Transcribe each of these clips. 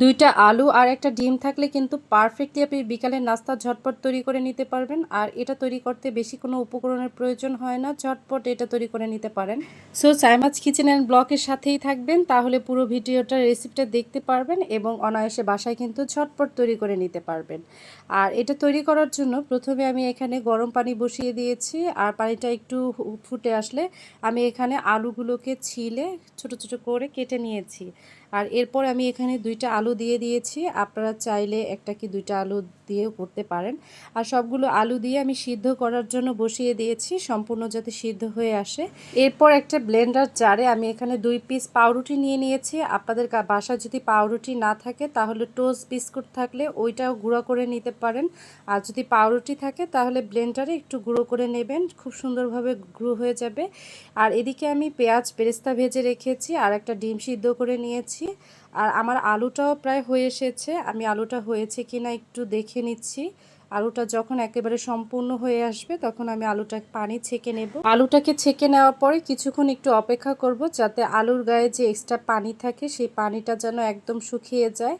দুইটা আলু আর একটা ডিম থাকলে কিন্তু পারফেক্টলি আপনি বিকালের নাস্তা ঝটপট তৈরি করে নিতে পারবেন। আর এটা তৈরি করতে বেশি কোনো উপকরণের প্রয়োজন হয় না, ঝটপট এটা তৈরি করে নিতে পারেন। সো সাইমাজ কিচেন অ্যান্ড ব্লকের সাথেই থাকবেন, তাহলে পুরো ভিডিওটার রেসিপিটা দেখতে পারবেন এবং অনায়াসে বাসায় কিন্তু ঝটপট তৈরি করে নিতে পারবেন। আর এটা তৈরি করার জন্য প্রথমে আমি এখানে গরম পানি বসিয়ে দিয়েছি, আর পানিটা একটু ফুটে আসলে আমি এখানে আলুগুলোকে ছিলে ছোট ছোট করে কেটে নিয়েছি। আর এরপর আমি এখানে দুইটা আলু দিয়ে দিয়েছি। আপনারা চাইলে একটা কি দুইটা আলু দিয়েও করতে পারেন। আর সবগুলো আলু দিয়ে আমি সিদ্ধ করার জন্য বসিয়ে দিয়েছি, সম্পূর্ণ যাতে সিদ্ধ হয়ে আসে। এরপর একটা ব্লেন্ডার জারে আমি এখানে দুই পিস পাউরুটি নিয়ে নিয়েছি। আপনাদের বাসায় যদি পাউরুটি না থাকে, তাহলে টোস্ট বিস্কুট থাকলে ওইটাও গুঁড়ো করে নিতে পারেন। আর যদি পাউরুটি থাকে, তাহলে ব্লেন্ডারে একটু গুঁড়ো করে নেবেন। খুব সুন্দরভাবে গুঁড়ো হয়ে যাবে। আর এদিকে আমি পেঁয়াজ পেরেস্তা ভেজে রেখেছি, আর একটা ডিম সিদ্ধ করে নিয়েছি। আর আমার আলুটাও প্রায় হয়ে এসেছে। আমি আলুটা হয়েছে কি না একটু দেখে নিচ্ছি। আলুটা যখন একেবারে সম্পূর্ণ হয়ে আসবে, তখন আমি আলুটা পানি ছেঁকে নেব। আলুটাকে ছেঁকে নেওয়ার পরে কিছুক্ষণ একটু অপেক্ষা করব যাতে আলুর গায়ে যে এক্সট্রা পানি থাকে, সেই পানিটা যেন একদম শুকিয়ে যায়।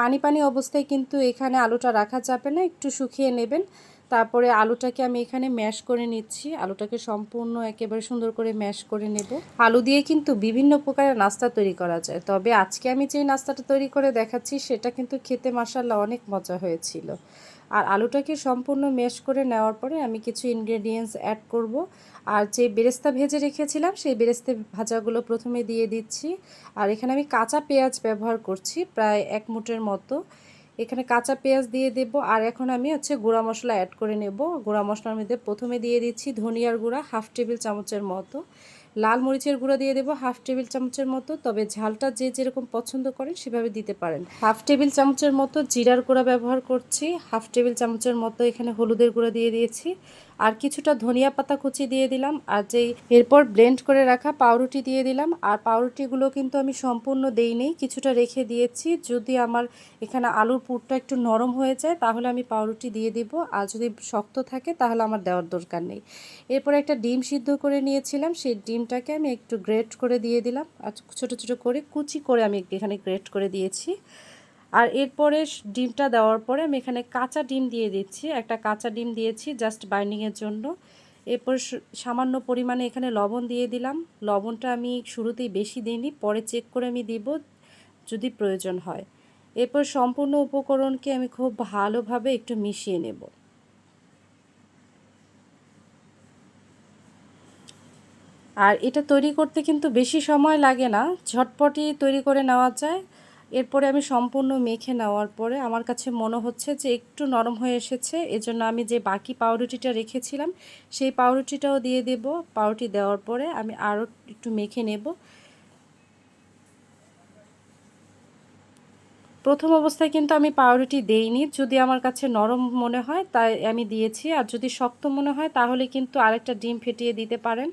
পানি পানি অবস্থায় কিন্তু এখানে আলুটা রাখা যাবে না, একটু শুকিয়ে নেবেন। তারপরে আলুটাকে আমি এখানে ম্যাশ করে নিচ্ছি। আলুটাকে সম্পূর্ণ একেবারে সুন্দর করে ম্যাশ করে নেব। আলু দিয়ে কিন্তু বিভিন্ন প্রকারের নাস্তা তৈরি করা যায়। তবে আজকে আমি যে নাস্তাটা তৈরি করে দেখাচ্ছি, সেটা কিন্তু খেতে মাসাল্লা অনেক মজা হয়েছিল। আর আলুটাকে সম্পূর্ণ ম্যাশ করে নেওয়ার পরে আমি কিছু ইনগ্রেডিয়েন্টস অ্যাড করব। আর যে বেরেস্তা ভেজে রেখেছিলাম, সেই বেরেস্তা ভাজাগুলো প্রথমে দিয়ে দিচ্ছি। আর এখানে আমি কাঁচা পেঁয়াজ ব্যবহার করছি, প্রায় এক মুটের মতো। এখানে কাঁচা পেঁয়াজ দিয়ে দেব, আর এখন আমি হচ্ছে গুঁড়া মশলা অ্যাড করে নেব। গুঁড়া মশলার মধ্যে প্রথমে দিয়ে দিচ্ছি ধনিয়ার গুঁড়া হাফ টেবিল চামচের মতো। লাল মরিচের গুঁড়া দিয়ে দেবো হাফ টেবিল চামচের মতো। তবে ঝালটা যে যেরকম পছন্দ করেন সেভাবে দিতে পারেন। হাফ টেবিল চামচের মতো জিরার গুঁড়া ব্যবহার করছি। হাফ টেবিল চামচের মতো এখানে হলুদের গুঁড়া দিয়ে দিয়েছি। আর কিছুটা ধনিয়া পাতা কুচি দিয়ে দিলাম আর যেই এরপর ব্লেন্ড করে রাখা পাউরুটি দিয়ে দিলাম। আর পাউরুটিগুলো কিন্তু আমি সম্পূর্ণ দেইনি, কিছুটা রেখে দিয়েছি। যদি আমার এখানে আলুর পুরটা একটু নরম হয়ে যায়, তাহলে আমি পাউরুটি দিয়ে দিব। আর যদি শক্ত থাকে, তাহলে আমার দেওয়ার দরকার নেই। এরপর একটা ডিম সিদ্ধ করে নিয়েছিলাম। সেই ডিমটাকে আমি একটু গ্রেট করে দিয়ে দিলাম। আর ছোটো ছোটো করে, কুচি করে আমি এখানে গ্রেট করে দিয়েছি। আর এরপরে ডিমটা দেওয়ার পরে আমি এখানে কাঁচা ডিম দিয়ে দিচ্ছি। একটা কাঁচা ডিম দিয়েছি জাস্ট বাইন্ডিংয়ের জন্য। এরপর সামান্য পরিমাণে এখানে লবণ দিয়ে দিলাম। লবণটা আমি শুরুতেই বেশি দিইনি, পরে চেক করে আমি দিব যদি প্রয়োজন হয়। এরপর সম্পূর্ণ উপকরণকে আমি খুব ভালোভাবে একটু মিশিয়ে নেব। আর এটা তৈরি করতে কিন্তু বেশি সময় লাগে না। ঝটপটি তৈরি করে নেওয়া যায়। এরপরে আমি সম্পূর্ণ মেখে নেওয়ার পরে আমার কাছে মনে হচ্ছে যে একটু নরম হয়ে এসেছে, এজন্য আমি যে বাকি পাউরুটিটা রেখেছিলাম, সেই পাউরুটিটাও দিয়ে দেব। পাউরুটি দেওয়ার পরে আমি আরও একটু মেখে নেব। প্রথম অবস্থায় কিন্তু আমি পাউরুটি দেইনি, যদি আমার কাছে নরম মনে হয় তাই আমি দিয়েছি, আর যদি শক্ত মনে হয় তাহলে কিন্তু আরেকটা ডিম ফেটিয়ে দিতে পারেন।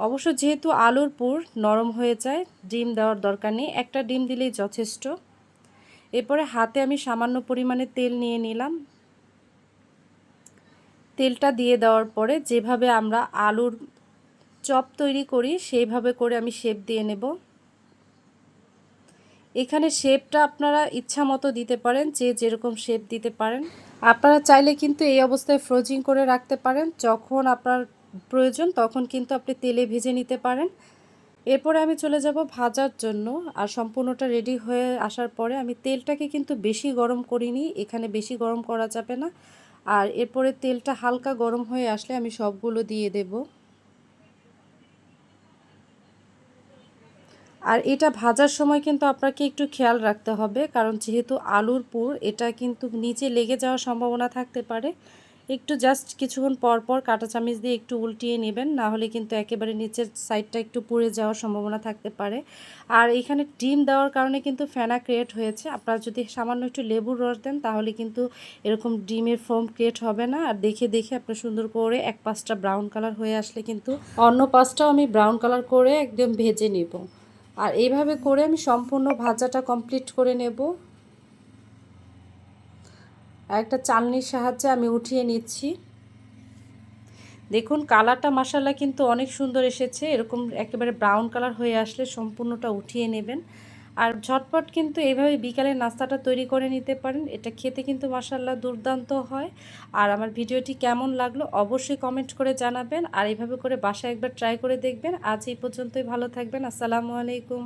অবশ্য যেহেতু আলুর পুর নরম হয়ে যায়, ডিম দেওয়ার দরকার নেই। একটা ডিম দিলেই যথেষ্ট। এরপরে হাতে আমি সামান্য পরিমাণে তেল নিয়ে নিলাম। তেলটা দিয়ে দেওয়ার পরে যেভাবে আমরা আলুর চপ তৈরি করি, সেইভাবে করে আমি শেপ দিয়ে নেব। এখানে শেপটা আপনারা ইচ্ছা মতো দিতে পারেন, যে যেরকম শেপ দিতে পারেন। আপনারা চাইলে কিন্তু এই অবস্থায় ফ্রোজিং করে রাখতে পারেন। যখন আপনার প্রয়োজন, তখন কিন্তু আপনি তেলে ভেজে নিতে পারেন। এরপরে আমি চলে যাব ভাজার জন্য। আর সম্পূর্ণটা রেডি হয়ে আসার পরে আমি তেলটাকে কিন্তু বেশি গরম করিনি, এখানে বেশি গরম করা যাবে না। আর এরপরে তেলটা হালকা গরম হয়ে আসলে আমি সবগুলো দিয়ে দেব। আর এটা ভাজার সময় কিন্তু আপনাকে একটু খেয়াল রাখতে হবে, কারণ যেহেতু আলুর পুর, এটা কিন্তু নিচে লেগে যাওয়ার সম্ভাবনা থাকতে পারে। একটু জাস্ট কিছুক্ষণ পর পর কাঁটা চামিচ দিয়ে একটু উল্টিয়ে নেবেন, না হলে কিন্তু একেবারে নিচের সাইডটা একটু পুড়ে যাওয়ার সম্ভাবনা থাকতে পারে। আর এখানে ডিম দেওয়ার কারণে কিন্তু ফেনা ক্রিয়েট হয়েছে। আপনারা যদি সামান্য একটু লেবুর রস দেন, তাহলে কিন্তু এরকম ডিমের ফোম ক্রিয়েট হবে না। আর দেখে দেখে আপনার সুন্দর করে এক পাঁচটা ব্রাউন কালার হয়ে আসলে কিন্তু অন্য পাঁচটাও আমি ব্রাউন কালার করে একদম ভেজে নেব। আর এইভাবে করে আমি সম্পূর্ণ ভাজাটা কমপ্লিট করে নেব। একটা চালনির সাহায্যে আমি উঠিয়ে নিচ্ছি। দেখুন, কালারটা মশালা কিন্তু অনেক সুন্দর এসেছে। এরকম একেবারে ব্রাউন কালার হয়ে আসলে সম্পূর্ণটা উঠিয়ে নেবেন। আর ঝটপট কিন্তু এইভাবে বিকালের নাস্তাটা তৈরি করে নিতে পারেন। এটা খেতে কিন্তু মাসাল্লাহ দুর্দান্ত হয়। আর আমার ভিডিওটি কেমন লাগল অবশ্যই কমেন্ট করে জানাবেন। আর এইভাবে করে বাসায় একবার ট্রাই করে দেখবেন। আজ এই পর্যন্তই ভালো থাকবেন। আসসালামু আলাইকুম।